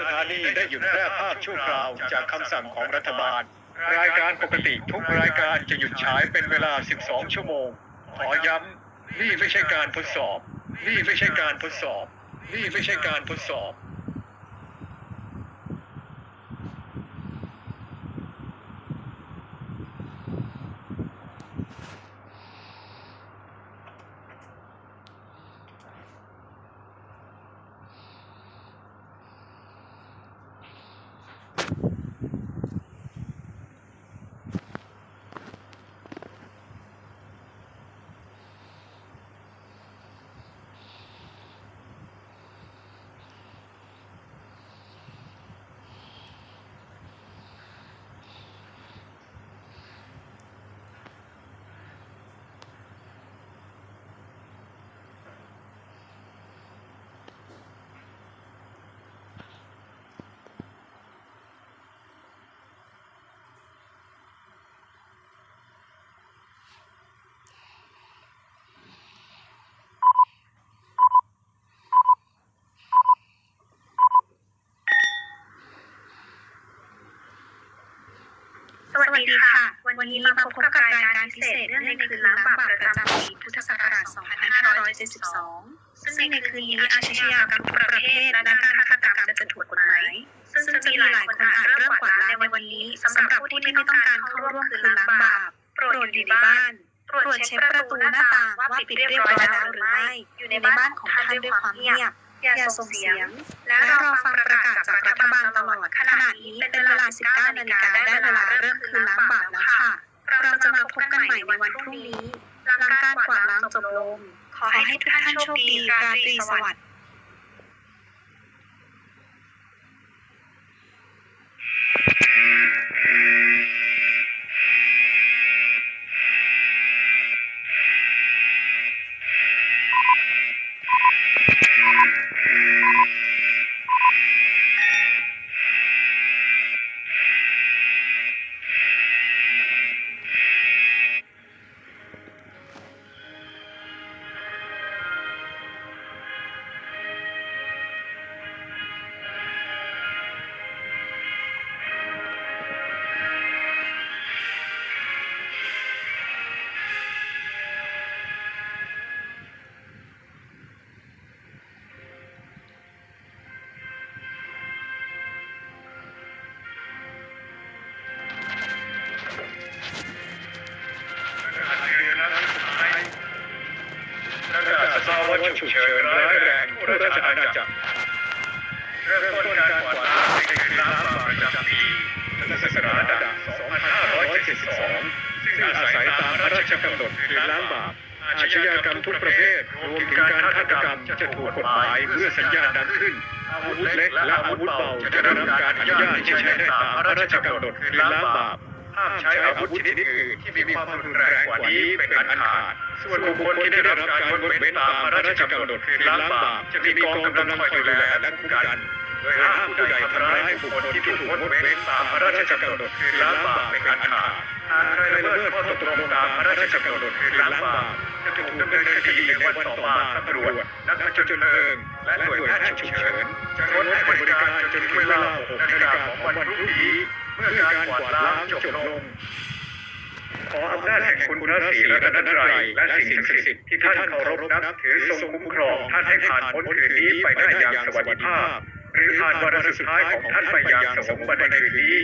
สถานีได้หยุดแพร่ภาพชั่วคราวจากคำสั่งของรัฐบาล รายการปกติทุกรายการจะหยุดฉายเป็นเวลา 12 ชั่วโมง ขอย้ำ นี่ไม่ใช่การทดสอบ นี่ไม่ใช่การทดสอบ นี่ไม่ใช่การทดสอบ วัสดีค่ะ วันนี้มาพบกับรายการพิเศษเรื่องในคืนล้างบาปประจำปีพุทธศักราช 2572 ซึ่งในคืนนี้อาชญากรรมประเภทและการฆาตกรรมจะถูกกฎหมายซึ่งจะมีหลายคนอาจเริ่มกวาดล้างในวันนี้สำหรับผู้ที่ไม่ต้องการเข้าร่วมคืนล้างบาปโปรดอยู่ในบ้านตรวจเช็คประตูหน้าต่างว่าปิดเรียบร้อยแล้วหรือไม่ อยู่ในบ้านของท่านด้วยความเงียบ อย่าส่งเสียง และรอฟังประกาศจากรัฐบาลตลอด ขณะนี้เป็นเวลา 19นาฬิกาได้เวลาเริ่มคืนล้างบาปแล้วค่ะ เราจะมาพบกันใหม่ในวันพรุ่งนี้หลังการกวาดล้างจบลง ขอให้ทุกท่านโชคดีราตรีสวัสดิ์ ภาวฉุกเฉินร้ายแรงทั่วราชอาณาจักรเริ่มต้นการกวาดล้างในคืนล้างบาประจำปีพุทธศักราช2572 ซึ่งอาศัยตามพระราชกำหนดคืนล้างบาปอาชญากรรมทุกประเภท รวมถึงการฆาตกรรมจะถูกกฎหมายเมื่อสัญญาดังขึ้นอาวุธเล็กและอาวุธเบาจะได้รับการอนุญาตให้ใช้ได้ตามพระราชกำหนดคืนล้างบาป ห้ามใช้อาวุธชนิดอื่นที่มีความรุนแรงกว่านี้เป็นอันขาด ส่วนบุคคลที่ได้รับการงดเว้นตามพระราชกำหนดคือล้างบาปจะมีกองกำลังคอยดูแลและคุ้มกันโดยห้ามผู้ใดทำร้ายบุคคลที่ถูกงดเว้นตามพระราชกำหนดคือล้างบาปเป็นอันขาดหากใครละเมิดข้อตกลงตามพระราชกำหนดคือล้างบาปจะถูกดำเนินคดีในวันต่อมาตำรวจนักผจญเพลิงและหน่วยแพทย์ฉุกเฉินจะงดให้บริการจนถึงเวลา6นาฬิกาของวันพรุ่งนี้ เมื่อการกวาดล้างจบลงขออำนาจแห่งคุณพระศรีรัตนตรัยและสิ่งศักดิ์สิทธิ์ที่ท่านเคารพนับถือทรงคุ้มครองท่านให้ผ่านพ้นคืนนี้ไปได้อย่างสวัสดิภาพ หรือผ่านวาระสุดท้ายของท่านไปอย่างสมบูรณ์ในคืนนี้